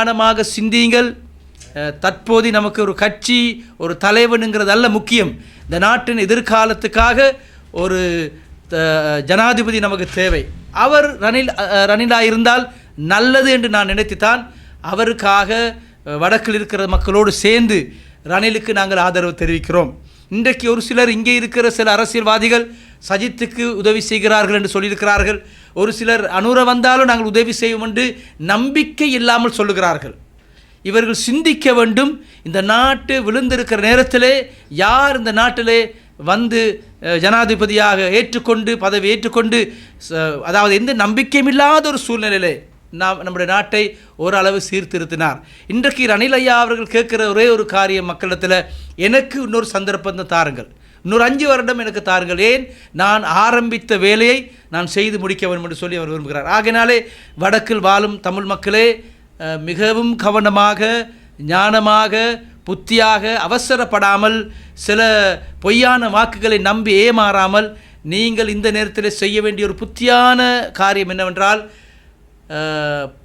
ஞானமாக சிந்தியுங்கள். தற்போது நமக்கு ஒரு கட்சி ஒரு தலைவனுங்கிறது அல்ல முக்கியம். இந்த நாட்டின் எதிர்காலத்துக்காக ஒரு ஜனாதிபதி நமக்கு தேவை. அவர் ரணில் ரணிலா இருந்தால் நல்லது என்று நான் நினைத்துத்தான் அவருக்காக வடக்கில் இருக்கிற மக்களோடு சேர்ந்து ரணிலுக்கு நாங்கள் ஆதரவு தெரிவிக்கிறோம். இன்றைக்கு ஒரு சிலர் இங்கே இருக்கிற சில அரசியல்வாதிகள் சஜித்துக்கு உதவி செய்கிறார்கள் என்று சொல்லியிருக்கிறார்கள். ஒரு சிலர் அனுர வந்தாலும் நாங்கள் உதவி செய்வோம் என்று நம்பிக்கை இல்லாமல் சொல்லுகிறார்கள். இவர்கள் சிந்திக்க வேண்டும். இந்த நாட்டு விழுந்திருக்கிற நேரத்திலே யார் இந்த நாட்டிலே வந்து ஜனாதிபதியாக ஏற்றுக்கொண்டு பதவி ஏற்றுக்கொண்டு அதாவது எந்த நம்பிக்கையும் இல்லாத ஒரு சூழ்நிலையிலே நாம் நம்முடைய நாட்டை ஓரளவு சீர்திருத்தினார். இன்றைக்கு ரணில் ஐயா அவர்கள் கேட்குற ஒரே ஒரு காரியம் மக்களிடத்தில் எனக்கு இன்னொரு சந்தர்ப்பத்தை தாருங்கள். இன்னொரு அஞ்சு வருடம் எனக்கு தாருங்கள் ஏன்? நான் ஆரம்பித்த வேலையை நான் செய்து முடிக்க வேண்டும் என்று சொல்லி அவர் விரும்புகிறார். ஆகினாலே வடக்கில் வாழும் தமிழ் மக்களே மிகவும் கவனமாக ஞானமாக புத்தியாக அவசரப்படாமல் சில பொய்யான வாக்குகளை நம்பி ஏமாறாமல் நீங்கள் இந்த நேரத்தில் செய்ய வேண்டிய ஒரு புத்தியான காரியம் என்னவென்றால்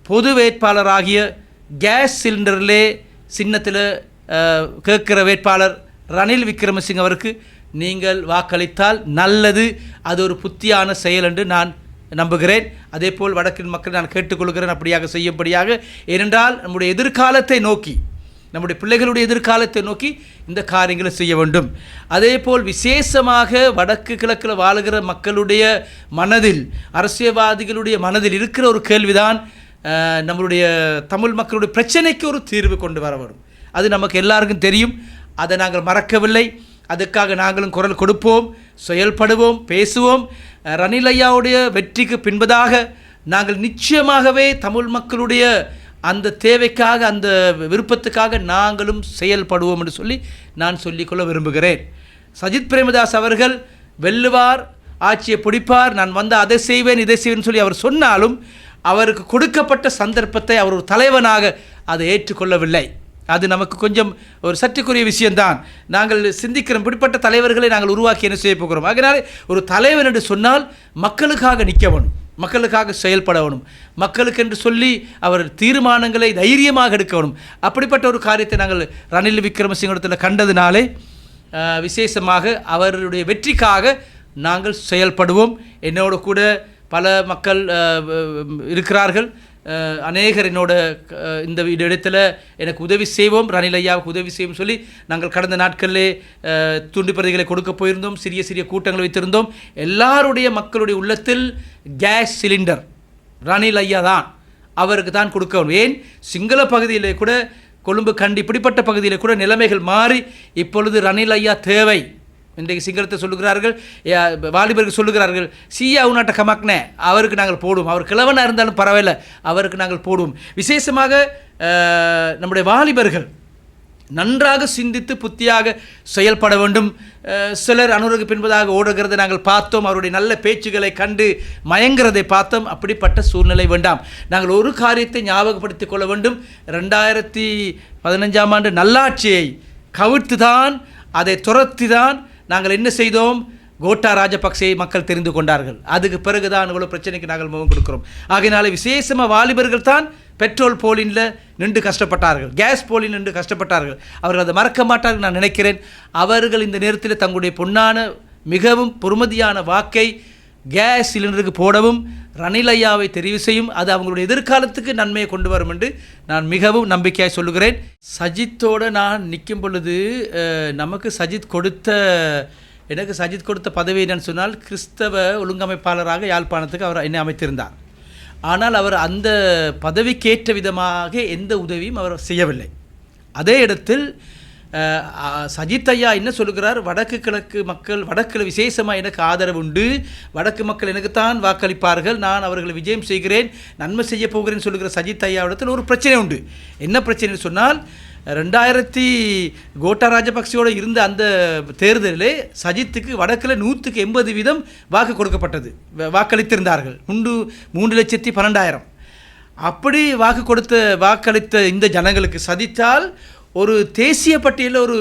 பொது வேட்பாளராகிய கேஸ் சிலிண்டரிலே சின்னத்தில் கேட்கிற வேட்பாளர் ரணில் விக்ரமசிங் அவருக்கு நீங்கள் வாக்களித்தால் நல்லது. அது ஒரு புத்தியான செயல் என்று நான் நம்புகிறேன். அதேபோல் வடக்கின் மக்கள் நான் கேட்டுக்கொள்கிறேன் அப்படியாக செய்யும்படியாக. ஏனென்றால் நம்முடைய எதிர்காலத்தை நோக்கி நம்முடைய பிள்ளைகளுடைய எதிர்காலத்தை நோக்கி இந்த காரியங்களை செய்ய வேண்டும். அதேபோல் விசேஷமாக வடக்கு கிழக்கில் வாழுகிற மக்களுடைய மனதில் அரசியல்வாதிகளுடைய மனதில் இருக்கிற ஒரு கேள்விதான் நம்மளுடைய தமிழ் மக்களுடைய பிரச்சனைக்கு ஒரு தீர்வு கொண்டு வர வேண்டும். அது நமக்கு எல்லாருக்கும் தெரியும். அதை நாங்கள் மறக்கவில்லை. அதுக்காக நாங்களும் குரல் கொடுப்போம் செயல்படுவோம் பேசுவோம். ரணிலையாவுடைய வெற்றிக்கு பின்பதாக நாங்கள் நிச்சயமாகவே தமிழ் மக்களுடைய அந்த தேவைக்காக அந்த விருப்பத்துக்காக நாங்களும் செயல்படுவோம் என்று சொல்லி நான் சொல்லிக்கொள்ள விரும்புகிறேன். சஜித் பிரேமதாஸ் அவர்கள் வெல்லுவார் ஆட்சியை பிடிப்பார் நான் வந்து அதை செய்வேன் இதை செய்வேன் சொல்லி அவர் சொன்னாலும் அவருக்கு கொடுக்கப்பட்ட சந்தர்ப்பத்தை அவர் ஒரு தலைவனாக அதை ஏற்றுக்கொள்ளவில்லை. அது நமக்கு கொஞ்சம் ஒரு சற்றுக்குரிய விஷயம்தான். நாங்கள் சிந்திக்கிறோம் இப்படிப்பட்ட தலைவர்களை நாங்கள் உருவாக்கி என்ன செய்ய போகிறோம்? அதனால் ஒரு தலைவர் என்று சொன்னால் மக்களுக்காக நிற்கவனும் மக்களுக்காக செயல்படவனும் மக்களுக்கென்று மக்களுக்கு என்று சொல்லி அவர் தீர்மானங்களை தைரியமாக எடுக்கணும் அப்படிப்பட்ட ஒரு காரியத்தை நாங்கள் ரணில் விக்ரமசிங்கத்தில் கண்டதினாலே விசேஷமாக அவருடைய வெற்றிக்காக நாங்கள் செயல்படுவோம். என்னோட கூட பல மக்கள் இருக்கிறார்கள். அநேகர் என்னோட இந்த இடத்துல எனக்கு உதவி செய்வோம். ரணில் ஐயாவுக்கு உதவி செய்வோம் சொல்லி நாங்கள் கடந்த நாட்களிலே துண்டு பிரதிகளை கொடுக்க போயிருந்தோம். சிறிய சிறிய கூட்டங்கள் வைத்திருந்தோம். எல்லாருடைய மக்களுடைய உள்ளத்தில் கேஸ் சிலிண்டர். ரணில் ஐயா தான். அவருக்கு தான் கொடுக்கணும். ஏன்? சிங்கள பகுதியிலே கூட கொழும்பு கண்டி இப்படிப்பட்ட பகுதியில் கூட நிலைமைகள் மாறி இப்பொழுது ரணில் ஐயா தேவை. இன்றைக்கு சிங்களத்தை சொல்லுகிறார்கள் வாலிபருக்கு வாலிபர்கள் சொல்லுகிறார்கள் சியா உன்னாட்ட கமக்னே. அவருக்கு நாங்கள் போடுவோம். அவர் கிழவனாக இருந்தாலும் பரவாயில்ல அவருக்கு நாங்கள் போடுவோம். விசேஷமாக நம்முடைய வாலிபர்கள் நன்றாக சிந்தித்து புத்தியாக செயல்பட வேண்டும். சிலர் அனுரகு பின்பதாக ஓடுகிறதை நாங்கள் பார்த்தோம். அவருடைய நல்ல பேச்சுகளை கண்டு மயங்கிறதை பார்த்தோம். அப்படிப்பட்ட சூழ்நிலை வேண்டாம். நாங்கள் ஒரு காரியத்தை ஞாபகப்படுத்திக் கொள்ள வேண்டும். ரெண்டாயிரத்தி பதினஞ்சாம் ஆண்டு நல்லாட்சியை கவிழ்த்து தான் அதை துரத்தி தான் நாங்கள் என்ன செய்தோம்? கோட்டா ராஜபக்சே மக்கள் தெரிந்து கொண்டார்கள். அதுக்கு பிறகுதான் இவ்வளோ பிரச்சனைக்கு நாங்கள் முகம் கொடுக்கிறோம். ஆகையினால விசேஷமாக வாலிபர்கள் தான் பெட்ரோல் போலினில் நின்று கஷ்டப்பட்டார்கள். கேஸ் போலின் நின்று கஷ்டப்பட்டார்கள். அவர்கள் அதை மறக்க மாட்டார்கள் நான் நினைக்கிறேன். அவர்கள் இந்த நேரத்தில் தங்களுடைய பொன்னான மிகவும் பொறுமதியான வாக்கை கேஸ் சிலிண்டருக்கு போடவும் ரணிலையாவை தெரிவு செய்யும் அது அவங்களுடைய எதிர்காலத்துக்கு நன்மையை கொண்டு வரும் என்று நான் மிகவும் நம்பிக்கையாக சொல்லுகிறேன். சஜித்தோடு நான் நிற்கும் பொழுது நமக்கு சஜித் கொடுத்த எனக்கு சஜித் கொடுத்த பதவி என்னன்னு சொன்னால் கிறிஸ்தவ ஒழுங்கமைப்பாளராக யாழ்ப்பாணத்துக்கு அவர் என்னை அமைத்திருந்தார். ஆனால் அவர் அந்த பதவிக்கேற்ற விதமாக எந்த உதவியும் அவர் செய்யவில்லை. அதே இடத்தில் சஜித் ஐயா என்ன சொல்லுகிறார்? வடக்கு கிழக்கு மக்கள் வடக்கில் விசேஷமாக எனக்கு ஆதரவு உண்டு. வடக்கு மக்கள் எனக்குத்தான் வாக்களிப்பார்கள். நான் அவர்களை விஜயம் செய்கிறேன். நன்மை செய்ய போகிறேன்னு சொல்கிற சஜித் ஐயாவிடத்தில் ஒரு பிரச்சனை உண்டு. என்ன பிரச்சனைன்னு சொன்னால் ரெண்டாயிரத்தி கோட்டா ராஜபக்சேயோடு இருந்த அந்த தேர்தலிலே சஜித்துக்கு வடக்கில் நூற்றுக்கு எண்பது வீதம் வாக்கு கொடுக்கப்பட்டது. வ- வாக்களித்திருந்தார்கள். உண்டு மூன்று லட்சத்தி பன்னெண்டாயிரம். அப்படி வாக்கு கொடுத்த வாக்களித்த இந்த ஜனங்களுக்கு சதித்தால் ஒரு தேசிய பட்டியலில் ஒரு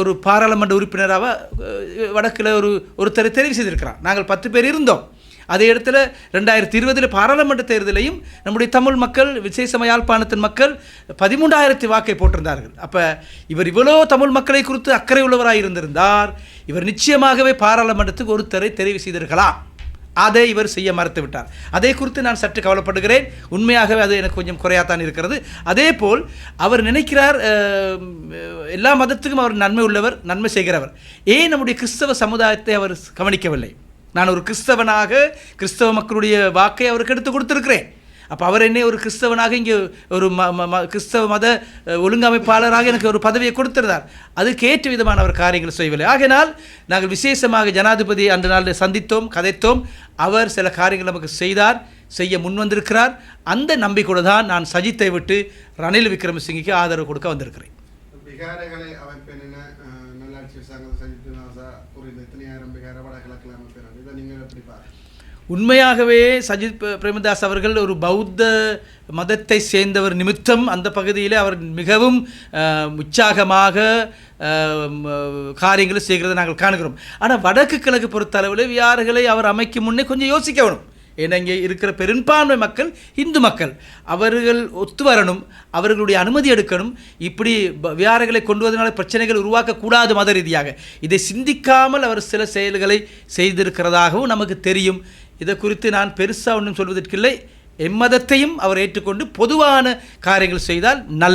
ஒரு பாராளுமன்ற உறுப்பினராக வடக்கில் ஒரு ஒருத்தரை தெரிவு செய்திருக்கிறார். நாங்கள் பத்து பேர் இருந்தோம். அதே இடத்துல ரெண்டாயிரத்தி இருபதில் பாராளுமன்ற தேர்தலையும் நம்முடைய தமிழ் மக்கள் விசேஷம யாழ்ப்பாணத்தின் மக்கள் பதிமூன்றாயிரத்தி வாக்கை போட்டிருந்தார்கள். அப்போ இவர் இவ்வளோ தமிழ் மக்களை குறித்து அக்கறை உள்ளவராக இருந்திருந்தார். இவர் நிச்சயமாகவே பாராளுமன்றத்துக்கு ஒருத்தரை தெரிவு செய்திருக்கலாம். அதை இவர் செய்ய மறுத்து விட்டார் அதை குறித்து நான் சற்று கவலைப்படுகிறேன். உண்மையாகவே அது எனக்கு கொஞ்சம் குறையாத்தான் இருக்கிறது. அதே போல் அவர் நினைக்கிறார் எல்லா மதத்துக்கும் அவர் நன்மை உள்ளவர் நன்மை செய்கிறவர். ஏன் நம்முடைய கிறிஸ்தவ சமுதாயத்தை அவர் கவனிக்கவில்லை? நான் ஒரு கிறிஸ்தவனாக கிறிஸ்தவ மக்களுடைய வாக்கை அவருக்கு எடுத்து கொடுத்துருக்கிறேன். அப்போ அவர் என்னை ஒரு கிறிஸ்தவனாக இங்கே ஒரு ம ம- ம- கிறிஸ்தவ மத ஒழுங்கமைப்பாளராக எனக்கு ஒரு பதவியை கொடுத்திருந்தார். அதுக்கு ஏற்ற விதமான அவர் காரியங்கள் செய்யவில்லை. ஆகினால் நாங்கள் விசேஷமாக ஜனாதிபதி அன்று நாள் சந்தித்தோம் கதைத்தோம். அவர் சில காரியங்கள் நமக்கு செய்தார் செய்ய முன்வந்திருக்கிறார் அந்த நம்பிக்கையோடு தான் நான் சஜித்தை விட்டு ரணில் விக்ரமசிங்கிக்கு ஆதரவு கொடுக்க வந்திருக்கிறேன். உண்மையாகவே சஜித் பிரேமதாஸ் அவர்கள் ஒரு பௌத்த மதத்தை சேர்ந்தவர் நிமித்தம் அந்த பகுதியில் அவர் மிகவும் உற்சாகமாக காரியங்களை செய்கிறதை நாங்கள் காணுகிறோம். ஆனால் வடக்கு கிழக்கு பொறுத்தளவில் வியாறுகளை அவர் அமைக்கும் முன்னே கொஞ்சம் யோசிக்க வேணும். ஏன்னா இங்கே இருக்கிற பெரும்பான்மை மக்கள் இந்து மக்கள். அவர்கள் ஒத்து வரணும் அவர்களுடைய அனுமதி எடுக்கணும். இப்படி ப- வியாறுகளை கொண்டு வந்தனால பிரச்சனைகள் உருவாக்கக்கூடாது மத ரீதியாக. இதை சிந்திக்காமல் அவர் சில செயல்களை செய்திருக்கிறதாகவும் நமக்கு தெரியும். இதை குறித்து நான் பெருசாக ஒன்றும் சொல்வதற்கில்லை. எம்மதத்தையும் அவர் ஏற்றுக்கொண்டு பொதுவான காரியங்கள் செய்தால் நல்ல